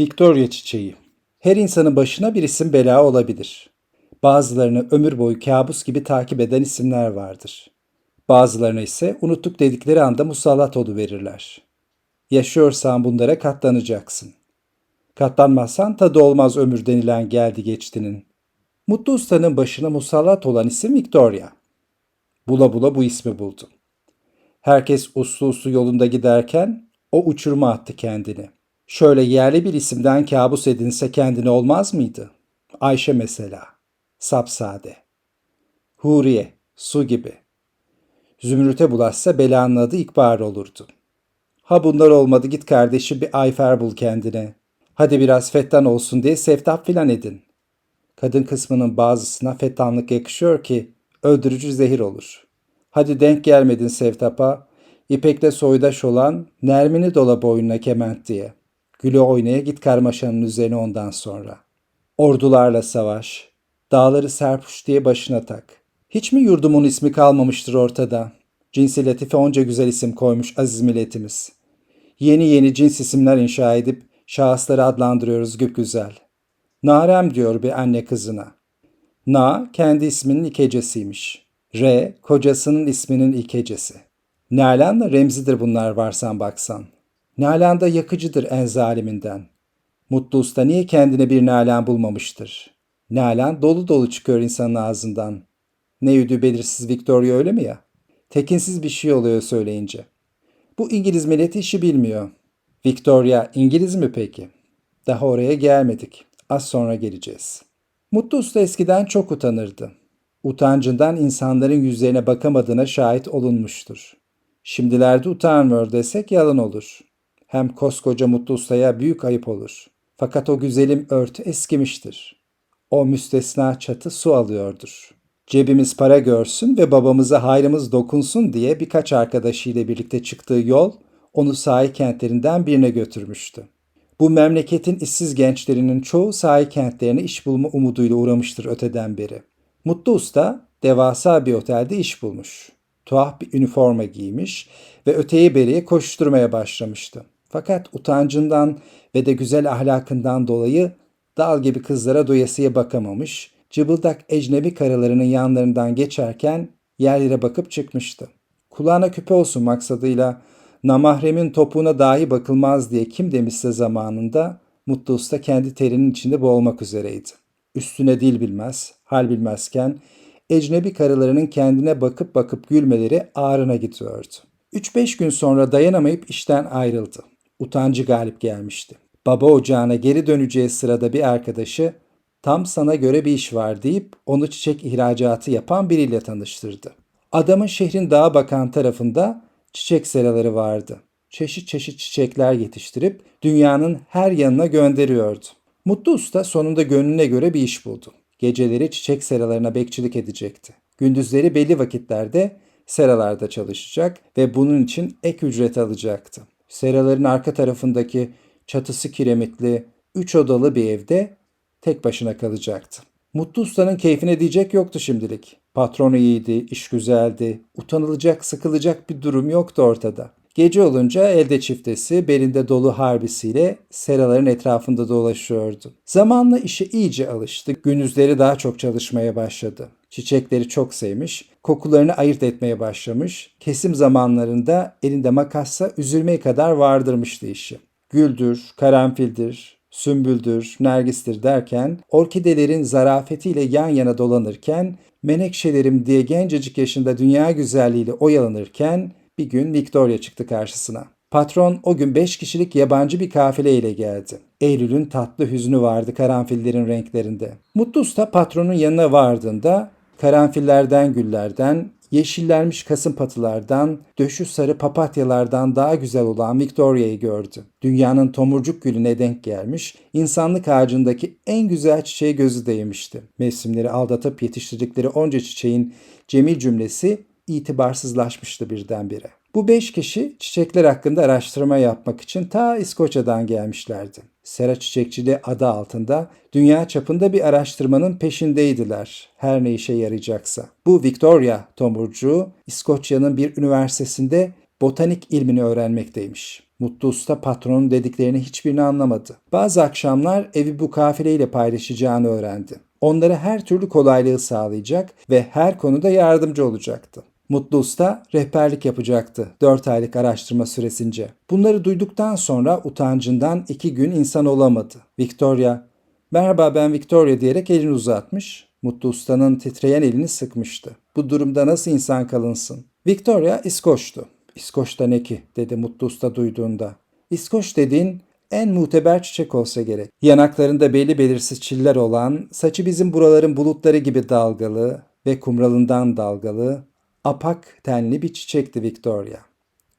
Victoria çiçeği. Her insanın başına bir isim bela olabilir. Bazılarını ömür boyu kabus gibi takip eden isimler vardır. Bazılarına ise unuttuk dedikleri anda musallat verirler. Yaşıyorsan bunlara katlanacaksın. Katlanmazsan tadı olmaz ömür denilen geldi geçtinin. Mutlu Usta'nın başına musallat olan isim Victoria. Bula bula bu ismi buldu. Herkes uslu uslu yolunda giderken o uçuruma attı kendini. Şöyle yerli bir isimden kabus edinse kendine olmaz mıydı? Ayşe mesela. Sapsade. Huriye, su gibi. Zümrüt'e bulaşsa belanın adı ikbar olurdu. Ha bunlar olmadı git kardeşi bir ayfer bul kendine. Hadi biraz fettan olsun diye seftap filan edin. Kadın kısmının bazısına fettanlık yakışıyor ki öldürücü zehir olur. Hadi denk gelmedin Sevtap'a, İpekle soydaş olan Nermin'i dola boynuna kement diye. Gülü oynaya git karmaşanın üzerine ondan sonra. Ordularla savaş, dağları serpuş diye başına tak. Hiç mi yurdumun ismi kalmamıştır ortada? Cinsi latife onca güzel isim koymuş aziz milletimiz. Yeni yeni cins isimler inşa edip şahısları adlandırıyoruz güzel. Narem diyor bir anne kızına. Na kendi isminin ilk hecesiymiş. R kocasının isminin ilk hecesi. Nalan da remzidir bunlar varsan baksan. Nalan da yakıcıdır en zaliminden. Mutlu usta niye kendine bir nalan bulmamıştır? Nalan dolu dolu çıkıyor insanın ağzından. Ne yüdü belirsiz Victoria öyle mi ya? Tekinsiz bir şey oluyor söyleyince. Bu İngiliz milleti işi bilmiyor. Victoria İngiliz mi peki? Daha oraya gelmedik. Az sonra geleceğiz. Mutlu Usta eskiden çok utanırdı. Utancından insanların yüzlerine bakamadığına şahit olunmuştur. Şimdilerde utanmıyor desek yalan olur. Hem koskoca Mutlu Usta'ya büyük ayıp olur. Fakat o güzelim örtü eskimiştir. O müstesna çatı su alıyordur. Cebimiz para görsün ve babamıza hayrımız dokunsun diye birkaç arkadaşıyla birlikte çıktığı yol onu sahi kentlerinden birine götürmüştü. Bu memleketin işsiz gençlerinin çoğu sahi kentlerine iş bulma umuduyla uğramıştır öteden beri. Mutlu Usta devasa bir otelde iş bulmuş. Tuhaf bir üniforma giymiş ve öteye beriye koşturmaya başlamıştı. Fakat utancından ve de güzel ahlakından dolayı dal gibi kızlara doyasıya bakamamış, cıbıldak ecnebi karılarının yanlarından geçerken yerlere bakıp çıkmıştı. Kulağına küpe olsun maksadıyla namahremin topuğuna dahi bakılmaz diye kim demişse zamanında Mutlu Usta kendi terinin içinde boğulmak üzereydi. Üstüne dil bilmez, hal bilmezken ecnebi karılarının kendine bakıp bakıp gülmeleri ağrına gidiyordu. 3-5 gün sonra dayanamayıp işten ayrıldı. Utancı galip gelmişti. Baba ocağına geri döneceği sırada bir arkadaşı tam sana göre bir iş var deyip onu çiçek ihracatı yapan biriyle tanıştırdı. Adamın şehrin dağa bakan tarafında çiçek seraları vardı. Çeşit çeşit çiçekler yetiştirip dünyanın her yanına gönderiyordu. Mutlu Usta sonunda gönlüne göre bir iş buldu. Geceleri çiçek seralarına bekçilik edecekti. Gündüzleri belli vakitlerde seralarda çalışacak ve bunun için ek ücret alacaktı. Seraların arka tarafındaki çatısı kiremitli, üç odalı bir evde tek başına kalacaktı. Mutlu Usta'nın keyfine diyecek yoktu şimdilik. Patronu iyiydi, iş güzeldi, utanılacak, sıkılacak bir durum yoktu ortada. Gece olunca elde çiftesi belinde dolu harbisiyle seraların etrafında dolaşıyordu. Zamanla işe iyice alıştı. Gündüzleri daha çok çalışmaya başladı. Çiçekleri çok sevmiş, kokularını ayırt etmeye başlamış. Kesim zamanlarında elinde makasla üzülmeye kadar vardırmıştı işi. Güldür, karanfildir, sümbüldür, nergistir derken orkidelerin zarafetiyle yan yana dolanırken menekşelerim diye gencecik yaşında dünya güzelliğiyle oyalanırken bir gün Victoria çıktı karşısına. Patron o gün beş kişilik yabancı bir kafile ile geldi. Eylül'ün tatlı hüznü vardı karanfillerin renklerinde. Mutlu Usta patronun yanına vardığında karanfillerden güllerden, yeşillermiş kasım patılardan, döşü sarı papatyalardan daha güzel olan Victoria'yı gördü. Dünyanın tomurcuk gülüne denk gelmiş, insanlık ağacındaki en güzel çiçeğe gözü değmişti. Mevsimleri aldatıp yetiştirdikleri onca çiçeğin cemil cümlesi itibarsızlaşmıştı birdenbire. Bu beş kişi çiçekler hakkında araştırma yapmak için ta İskoçya'dan gelmişlerdi. Sera çiçekçiliği adı altında dünya çapında bir araştırmanın peşindeydiler. Her ne işe yarayacaksa. Bu Victoria tomurcuğu İskoçya'nın bir üniversitesinde botanik ilmini öğrenmekteymiş. Mutlu Usta patronun dediklerini hiçbirini anlamadı. Bazı akşamlar evi bu kafileyle paylaşacağını öğrendi. Onlara her türlü kolaylığı sağlayacak ve her konuda yardımcı olacaktı. Mutlu Usta rehberlik yapacaktı 4 aylık araştırma süresince. Bunları duyduktan sonra utancından iki gün insan olamadı. Victoria, merhaba ben Victoria diyerek elini uzatmış. Mutlu Usta'nın titreyen elini sıkmıştı. Bu durumda nasıl insan kalınsın? Victoria İskoç'tu. İskoç'ta ne ki dedi Mutlu Usta duyduğunda. İskoç dediğin en muteber çiçek olsa gerek. Yanaklarında belli belirsiz çiller olan, saçı bizim buraların bulutları gibi dalgalı ve kumralından dalgalı, apak tenli bir çiçekti Victoria.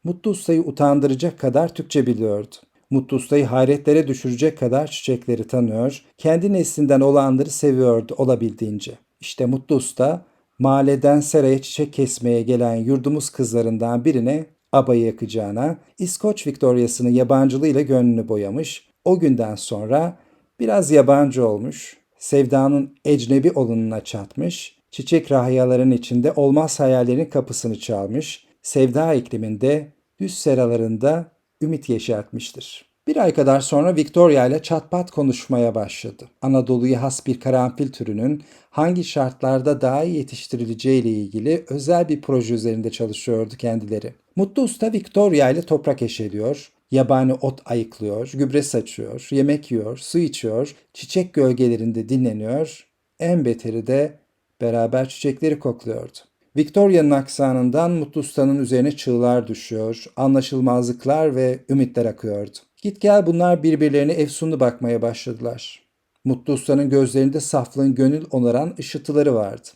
Mutlu Usta'yı utandıracak kadar Türkçe biliyordu. Mutlu Usta'yı hayretlere düşürecek kadar çiçekleri tanıyor, kendi neslinden olanları seviyordu olabildiğince. İşte Mutlu Usta, mahalleden seraya çiçek kesmeye gelen yurdumuz kızlarından birine abayı yakacağına, İskoç Victoria'sının yabancılığıyla gönlünü boyamış, o günden sonra biraz yabancı olmuş, sevdanın ecnebi olununa çatmış, çiçek rahiyaların içinde olmaz hayallerin kapısını çalmış, sevda ikliminde, düz seralarında ümit yeşertmiştir. Bir ay kadar sonra Victoria ile çatpat konuşmaya başladı. Anadolu'ya has bir karanfil türünün hangi şartlarda daha iyi yetiştirileceği ile ilgili özel bir proje üzerinde çalışıyordu kendileri. Mutlu Usta Victoria ile toprak eşeliyor, yabani ot ayıklıyor, gübre saçıyor, yemek yiyor, su içiyor, çiçek gölgelerinde dinleniyor, en beteri de beraber çiçekleri kokluyordu. Victoria'nın aksanından Mutlu Usta'nın üzerine çığlar düşüyor, anlaşılmazlıklar ve ümitler akıyordu. Git gel bunlar birbirlerine efsunlu bakmaya başladılar. Mutlu Usta'nın gözlerinde saflığın gönül onaran ışıltıları vardı.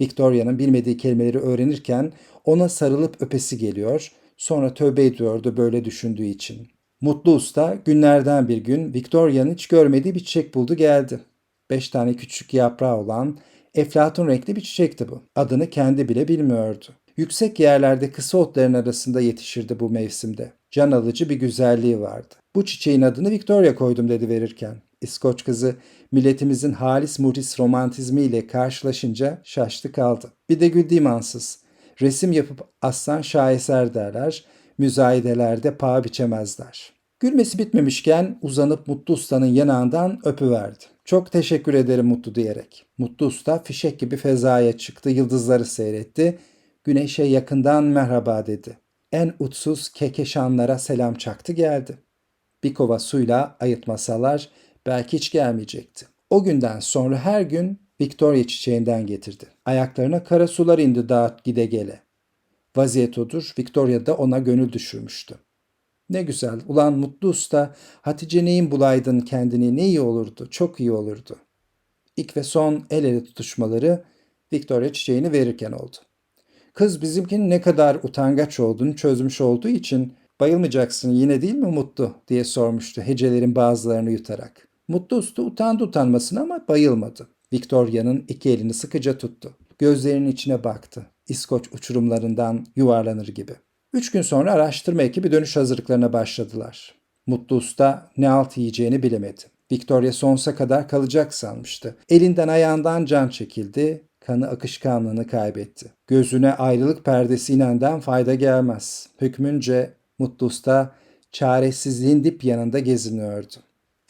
Victoria'nın bilmediği kelimeleri öğrenirken ona sarılıp öpesi geliyor, sonra tövbe ediyordu böyle düşündüğü için. Mutlu Usta günlerden bir gün Victoria'nın hiç görmediği bir çiçek buldu geldi. Beş tane küçük yaprağı olan eflatun renkli bir çiçekti bu. Adını kendi bile bilmiyordu. Yüksek yerlerde kısa otların arasında yetişirdi bu mevsimde. Can alıcı bir güzelliği vardı. Bu çiçeğin adını Victoria koydum dedi verirken. İskoç kızı milletimizin halis muhlis romantizmiyle karşılaşınca şaştı kaldı. Bir de güldüğüm ansız. Resim yapıp aslan şaheser derler, müzayedelerde paha biçemezler. Gülmesi bitmemişken uzanıp Mutlu Usta'nın yanağından öpüverdi. Çok teşekkür ederim Mutlu diyerek. Mutlu Usta fişek gibi fezaya çıktı, yıldızları seyretti. Güneşe yakından merhaba dedi. En utsuz kekeşanlara selam çaktı geldi. Bir kova suyla ayıtmasalar belki hiç gelmeyecekti. O günden sonra her gün Victoria çiçeğinden getirdi. Ayaklarına kara sular indi dağıt gide gele. Vaziyet odur, Victoria da ona gönül düşürmüştü. Ne güzel, ulan mutlu usta, Hatice neyin bulaydın kendini, ne iyi olurdu, çok iyi olurdu. İlk ve son el ele tutuşmaları Victoria çiçeğini verirken oldu. Kız bizimkinin ne kadar utangaç olduğunu çözmüş olduğu için bayılmayacaksın yine değil mi Mutlu diye sormuştu hecelerin bazılarını yutarak. Mutlu usta utandı utanmasına ama bayılmadı. Victoria'nın iki elini sıkıca tuttu. Gözlerinin içine baktı. İskoç uçurumlarından yuvarlanır gibi. Üç gün sonra araştırma ekibi dönüş hazırlıklarına başladılar. Mutlu Usta ne alt yiyeceğini bilemedi. Victoria sonsuza kadar kalacak sanmıştı. Elinden ayağından can çekildi, kanı akışkanlığını kaybetti. Gözüne ayrılık perdesi inenden fayda gelmez. Hükmünce Mutlu Usta çaresizliğin dip yanında geziniyordu.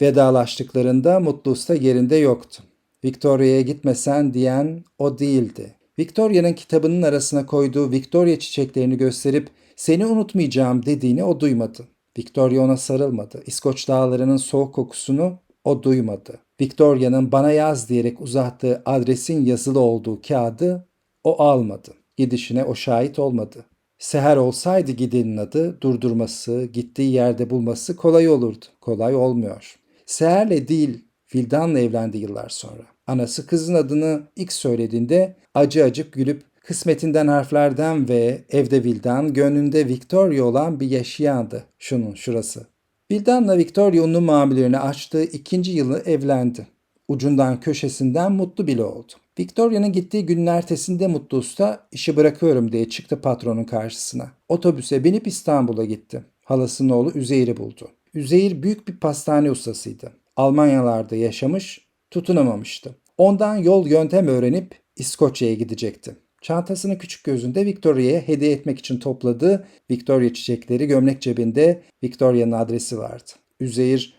Vedalaştıklarında Mutlu Usta yerinde yoktu. Victoria'ya gitmesen diyen o değildi. Victoria'nın kitabının arasına koyduğu Victoria çiçeklerini gösterip seni unutmayacağım dediğini o duymadı. Victoria ona sarılmadı. İskoç dağlarının soğuk kokusunu o duymadı. Victoria'nın bana yaz diyerek uzattığı adresin yazılı olduğu kağıdı o almadı. Gidişine o şahit olmadı. Seher olsaydı gidenin adı durdurması, gittiği yerde bulması kolay olurdu. Kolay olmuyor. Seher'le değil, Vildan'la evlendi yıllar sonra. Anası kızın adını ilk söylediğinde acı acık gülüp kısmetinden harflerden ve evde Vildan, gönlünde Victoria olan bir yaşayandı. Şunun şurası. Vildan'la Victoria ünlü mamullerini açtığı ikinci yılı evlendi. Ucundan köşesinden mutlu bile oldu. Victoria'nın gittiği günün ertesinde Mutlu Usta işi bırakıyorum diye çıktı patronun karşısına. Otobüse binip İstanbul'a gitti. Halasının oğlu Üzeyir'i buldu. Üzeyir büyük bir pastane ustasıydı. Almanyalarda yaşamış, tutunamamıştı. Ondan yol yöntem öğrenip İskoçya'ya gidecekti. Çantasını küçük gözünde Victoria'ya hediye etmek için topladığı Victoria çiçekleri gömlek cebinde Victoria'nın adresi vardı. Üzeyir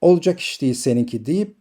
olacak iş değil seninki deyip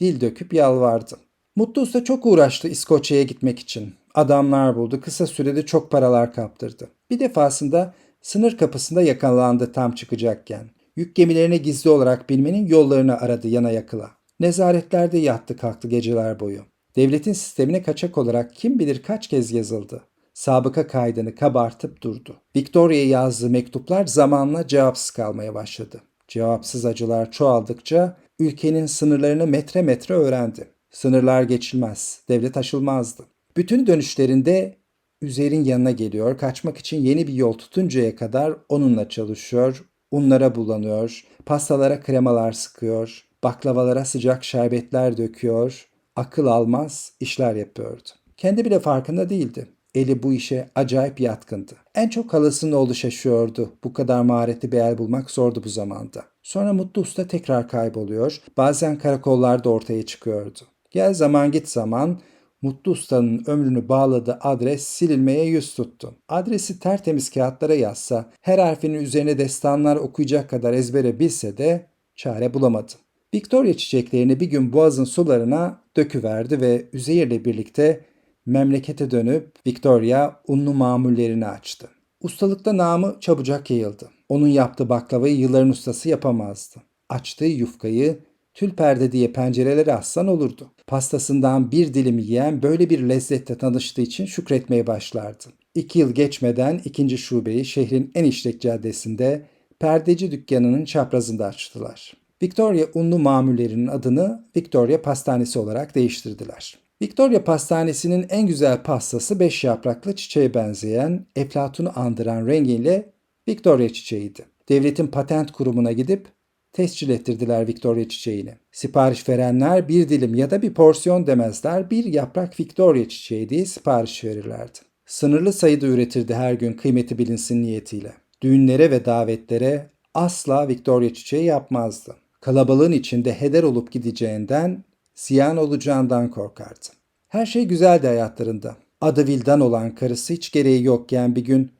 dil döküp yalvardı. Mutlu Usta çok uğraştı İskoçya'ya gitmek için. Adamlar buldu, kısa sürede çok paralar kaptırdı. Bir defasında sınır kapısında yakalandı tam çıkacakken. Yük gemilerine gizli olarak bilmenin yollarını aradı yana yakıla. Nezaretlerde yattı kalktı geceler boyu. Devletin sistemine kaçak olarak kim bilir kaç kez yazıldı. Sabıka kaydını kabartıp durdu. Victoria'ya yazdığı mektuplar zamanla cevapsız kalmaya başladı. Cevapsız acılar çoğaldıkça ülkenin sınırlarını metre metre öğrendi. Sınırlar geçilmez, devlet aşılmazdı. Bütün dönüşlerinde Üzer'in yanına geliyor, kaçmak için yeni bir yol tutuncaya kadar onunla çalışıyor, unlara bulanıyor, pastalara kremalar sıkıyor, baklavalara sıcak şerbetler döküyor, akıl almaz işler yapıyordu. Kendi bile farkında değildi. Eli bu işe acayip yatkındı. En çok halasının oğlu şaşıyordu. Bu kadar maharetli bir el bulmak zordu bu zamanda. Sonra Mutlu Usta tekrar kayboluyor. Bazen karakollarda ortaya çıkıyordu. Gel zaman git zaman Mutlu Usta'nın ömrünü bağladığı adres silinmeye yüz tuttu. Adresi tertemiz kağıtlara yazsa, her harfinin üzerine destanlar okuyacak kadar ezbere bilse de çare bulamadı. Victoria çiçeklerini bir gün boğazın sularına döküverdi ve Üzeyir'le birlikte memlekete dönüp Victoria unlu mamullerini açtı. Ustalıkta namı çabucak yayıldı. Onun yaptığı baklavayı yılların ustası yapamazdı. Açtığı yufkayı tül perde diye pencerelere assan olurdu. Pastasından bir dilim yiyen böyle bir lezzette tanıştığı için şükretmeye başlardı. İki yıl geçmeden ikinci şubeyi şehrin en işlek caddesinde perdeci dükkanının çaprazında açtılar. Victoria unlu mamullerinin adını Victoria Pastanesi olarak değiştirdiler. Victoria Pastanesi'nin en güzel pastası beş yapraklı çiçeğe benzeyen, eflatunu andıran rengiyle Victoria çiçeğiydi. Devletin patent kurumuna gidip tescil ettirdiler Victoria çiçeğini. Sipariş verenler bir dilim ya da bir porsiyon demezler, bir yaprak Victoria çiçeği diye sipariş verirlerdi. Sınırlı sayıda üretirdi her gün kıymeti bilinsin niyetiyle. Düğünlere ve davetlere asla Victoria çiçeği yapmazdı. Kalabalığın içinde heder olup gideceğinden, ziyan olacağından korkardı. Her şey güzeldi hayatlarında. Adı Vildan olan karısı hiç gereği yokken bir gün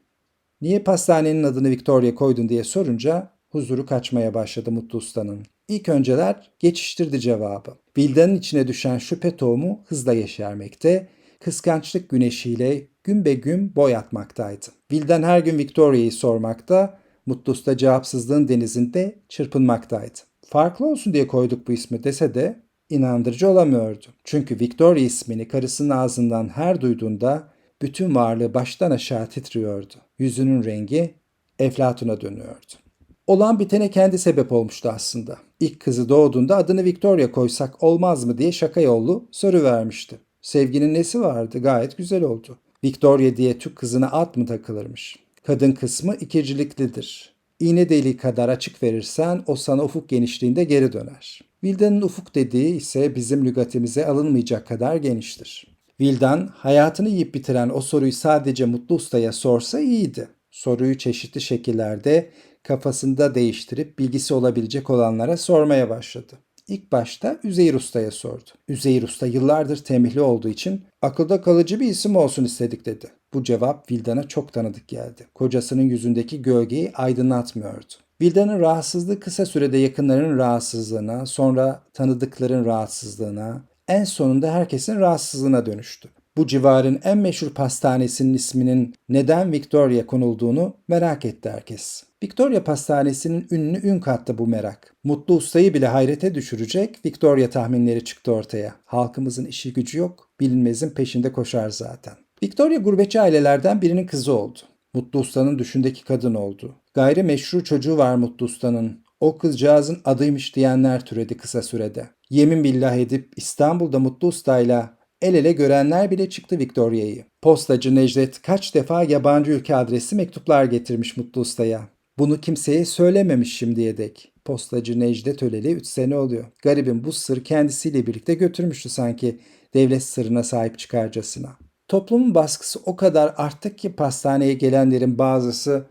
niye pastanenin adını Victoria koydun diye sorunca huzuru kaçmaya başladı Mutlu Usta'nın. İlk önceler geçiştirdi cevabı. Vildan'ın içine düşen şüphe tohumu hızla yeşermekte, kıskançlık güneşiyle gün be gün boy atmaktaydı. Vildan her gün Victoria'yı sormakta, Mutlu Usta cevapsızlığın denizinde çırpınmaktaydı. Farklı olsun diye koyduk bu ismi dese de inandırıcı olamıyordu. Çünkü Victoria ismini karısının ağzından her duyduğunda bütün varlığı baştan aşağı titriyordu. Yüzünün rengi Eflatun'a dönüyordu. Olan bitene kendi sebep olmuştu aslında. İlk kızı doğduğunda adını Victoria koysak olmaz mı diye şaka yollu soru vermişti. Sevginin nesi vardı gayet güzel oldu. Victoria diye Türk kızına at mı takılırmış? Kadın kısmı ikirciliklidir. İğne deliği kadar açık verirsen o sana ufuk genişliğinde geri döner. Vildan'ın ufuk dediği ise bizim lügatimize alınmayacak kadar geniştir. Vildan hayatını yiyip bitiren o soruyu sadece Mutlu Usta'ya sorsa iyiydi. Soruyu çeşitli şekillerde kafasında değiştirip bilgisi olabilecek olanlara sormaya başladı. İlk başta Üzeyir Usta'ya sordu. Üzeyir Usta yıllardır tembihli olduğu için akılda kalıcı bir isim olsun istedik dedi. Bu cevap Vildan'a çok tanıdık geldi. Kocasının yüzündeki gölgeyi aydınlatmıyordu. Vildan'ın rahatsızlığı kısa sürede yakınlarının rahatsızlığına, sonra tanıdıkların rahatsızlığına, en sonunda herkesin rahatsızlığına dönüştü. Bu civarın en meşhur pastanesinin isminin neden Victoria konulduğunu merak etti herkes. Victoria Pastanesi'nin ünlü ün kattı bu merak. Mutlu ustayı bile hayrete düşürecek Victoria tahminleri çıktı ortaya. Halkımızın işi gücü yok, bilinmezin peşinde koşar zaten. Victoria gurbetçi ailelerden birinin kızı oldu. Mutlu Usta'nın düşündeki kadın oldu. Gayri meşru çocuğu var Mutlu Usta'nın. O kızcağızın adıymış diyenler türedi kısa sürede. Yemin billah edip İstanbul'da Mutlu Usta'yla el ele görenler bile çıktı Victoria'yı. Postacı Necdet kaç defa yabancı ülke adresi mektuplar getirmiş Mutlu Usta'ya. Bunu kimseye söylememiş şimdiye dek. Postacı Necdet öleli 3 sene oluyor. Garibin bu sır kendisiyle birlikte götürmüştü sanki devlet sırrına sahip çıkarcasına. Toplumun baskısı o kadar arttı ki pastaneye gelenlerin bazısı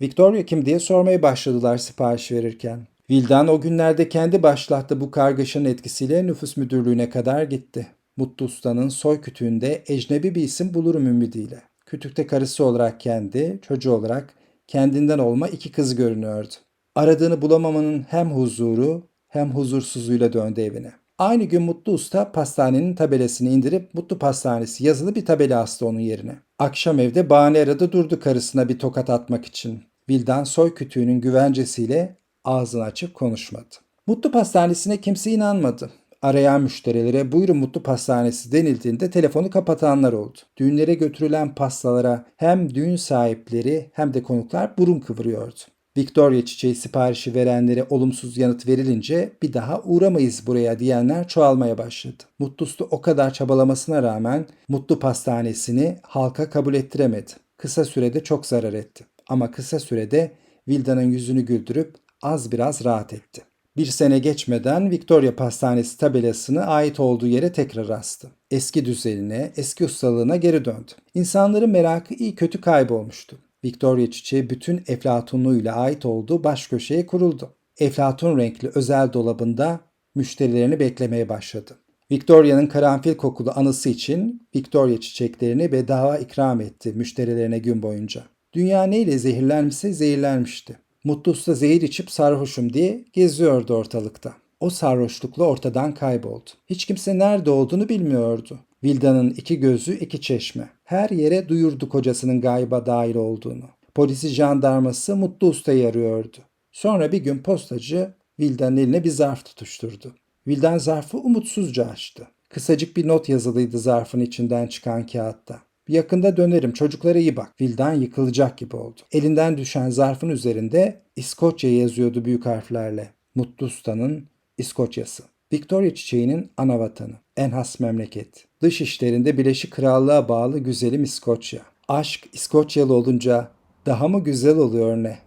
Victoria kim diye sormaya başladılar sipariş verirken. Vildan o günlerde kendi başlattığı bu kargaşanın etkisiyle nüfus müdürlüğüne kadar gitti. Mutlu Usta'nın soy kütüğünde ecnebi bir isim bulurum ümidiyle. Kütükte karısı olarak kendi, çocuğu olarak kendinden olma iki kızı görünüyordu. Aradığını bulamamanın hem huzuru hem huzursuzluğuyla döndü evine. Aynı gün Mutlu Usta pastanenin tabelasını indirip Mutlu Pastanesi yazılı bir tabela astı onun yerine. Akşam evde bahane aradı durdu karısına bir tokat atmak için. Vildan soy kütüğünün güvencesiyle ağzını açıp konuşmadı. Mutlu Pastanesi'ne kimse inanmadı. Arayan müşterilere buyurun Mutlu Pastanesi denildiğinde telefonu kapatanlar oldu. Düğünlere götürülen pastalara hem düğün sahipleri hem de konuklar burun kıvırıyordu. Victoria çiçeği siparişi verenlere olumsuz yanıt verilince bir daha uğramayız buraya diyenler çoğalmaya başladı. Mutlu Usta o kadar çabalamasına rağmen Mutlu Pastanesi'ni halka kabul ettiremedi. Kısa sürede çok zarar etti. Ama kısa sürede Vilda'nın yüzünü güldürüp az biraz rahat etti. Bir sene geçmeden Victoria Pastanesi tabelasını ait olduğu yere tekrar astı. Eski düzenine, eski ustalığına geri döndü. İnsanların merakı iyi kötü kaybolmuştu. Victoria çiçeği bütün eflatunluğuyla ait olduğu baş köşeye kuruldu. Eflatun renkli özel dolabında müşterilerini beklemeye başladı. Victoria'nın karanfil kokulu anısı için Victoria çiçeklerini bedava ikram etti müşterilerine gün boyunca. Dünya neyle zehirlenmişse zehirlenmişti. Mutlu Usta zehir içip sarhoşum diye geziyordu ortalıkta. O sarhoşlukla ortadan kayboldu. Hiç kimse nerede olduğunu bilmiyordu. Vilda'nın iki gözü iki çeşme. Her yere duyurdu kocasının gayba dair olduğunu. Polisi jandarması Mutlu Usta'yı arıyordu. Sonra bir gün postacı Vilda'nın eline bir zarf tutuşturdu. Vildan zarfı umutsuzca açtı. Kısacık bir not yazılıydı zarfın içinden çıkan kağıtta. Yakında dönerim çocuklara iyi bak. Vildan yıkılacak gibi oldu. Elinden düşen zarfın üzerinde İskoçya yazıyordu büyük harflerle. Mutlu Usta'nın İskoçyası. Victoria çiçeğinin ana vatanı. En has memleket. Dış işlerinde Birleşik Krallığa bağlı güzelim İskoçya. Aşk İskoçyalı olunca daha mı güzel oluyor ne?